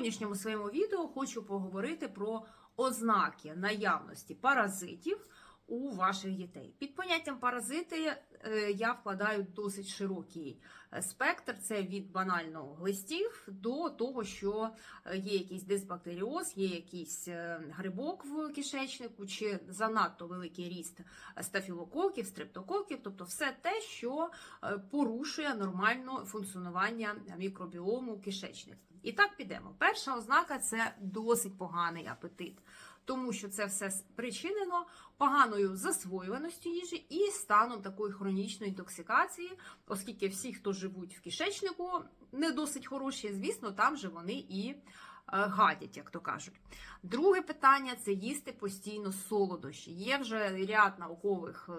сьогоднішньому своєму відео хочу поговорити про ознаки наявності паразитів у ваших дітей. Під поняттям паразити е, я вкладаю досить широкий е, спектр. Це від банально глистів до того, що е, є якийсь дисбактеріоз, є якийсь грибок в кишечнику, чи занадто великий ріст стафілококів, стрептококів, тобто все те, що порушує нормальне функціонування мікробіому кишечника. І так підемо. Перша ознака це досить поганий апетит, тому що це все спричинено поганою засвоюваністю їжі і станом такої хронічної інтоксикації, оскільки всі, хто живуть в кишечнику, не досить хороші, звісно, там же вони і гадять, як то кажуть. Друге питання це їсти постійно солодощі. Є вже ряд наукових е,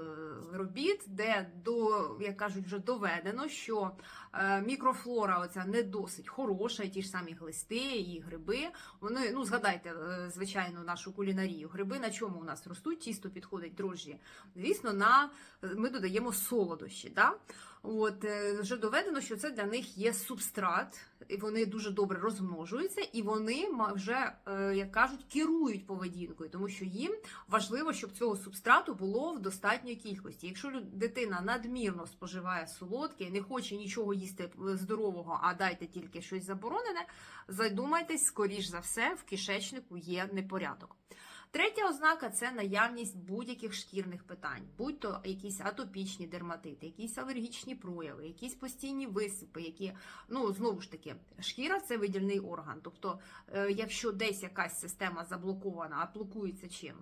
робіт, де до, як кажуть, вже доведено, що е, мікрофлора оця не досить хороша, і ті ж самі глисти, і гриби. Вони, ну згадайте, е, звичайно, нашу кулінарію. Гриби на чому у нас ростуть? Тісто підходить дрожжі. Звісно, на ми додаємо солодощі. Да? От е, вже доведено, що це для них є субстрат, вони дуже добре розмножуються, і вони вже, е, як кажуть, керують поведінкою, тому що їм важливо, щоб цього субстрату було в достатньої кількості. Якщо дитина надмірно споживає солодке, не хоче нічого їсти е, здорового, а дайте тільки щось заборонене, задумайтесь, скоріш за все, в кишечнику є непорядок. Третя ознака це наявність будь-яких шкірних питань, будь то якісь атопічні дерматити, якісь алергічні прояви, якісь постійні висипи, які ну знову ж таки шкіра це видільний орган. Тобто, е, якщо десь якась система заблокована, а блокується чим?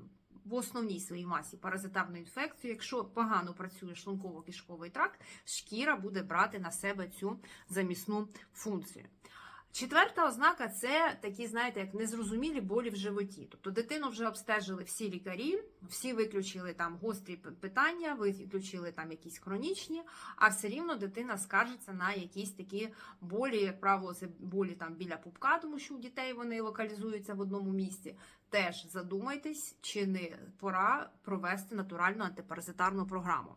В основній своїй масі паразитарну інфекцію, якщо погано працює шлунково-кишковий тракт, шкіра буде брати на себе цю замісну функцію. Четверта ознака це такі, знаєте, як незрозумілі болі в животі. Тобто дитину вже обстежили всі лікарі, всі виключили там гострі питання, виключили там якісь хронічні, а все рівно дитина скаржиться на якісь такі болі, як правило, це болі там біля пупка, тому що у дітей вони локалізуються в одному місці. Теж задумайтесь, чи не пора провести натуральну антипаразитарну програму.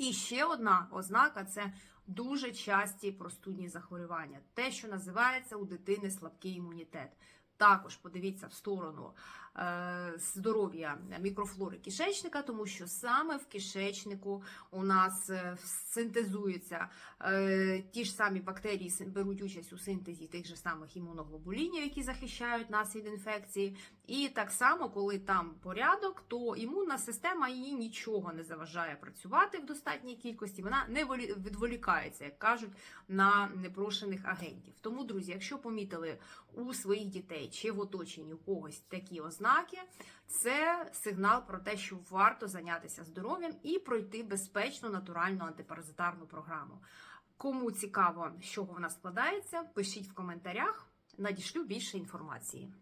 І ще одна ознака це дуже часті простудні захворювання, те, що називається у дитини слабкий імунітет. Також подивіться в сторону е, здоров'я мікрофлори кишечника, тому що саме в кишечнику у нас е, синтезуються е, ті ж самі бактерії, беруть участь у синтезі тих же самих імуноглобулінів, які захищають нас від інфекції. І так само, коли там порядок, то імунна система її нічого не заважає працювати в достатній кількості. Вона не відволікається, як кажуть, на непрошених агентів. Тому, друзі, якщо помітили у своїх дітей чи в оточенні у когось такі ознаки, це сигнал про те, що варто зайнятися здоров'ям і пройти безпечну натуральну антипаразитарну програму. Кому цікаво, чого вона складається, пишіть в коментарях, надішлю більше інформації.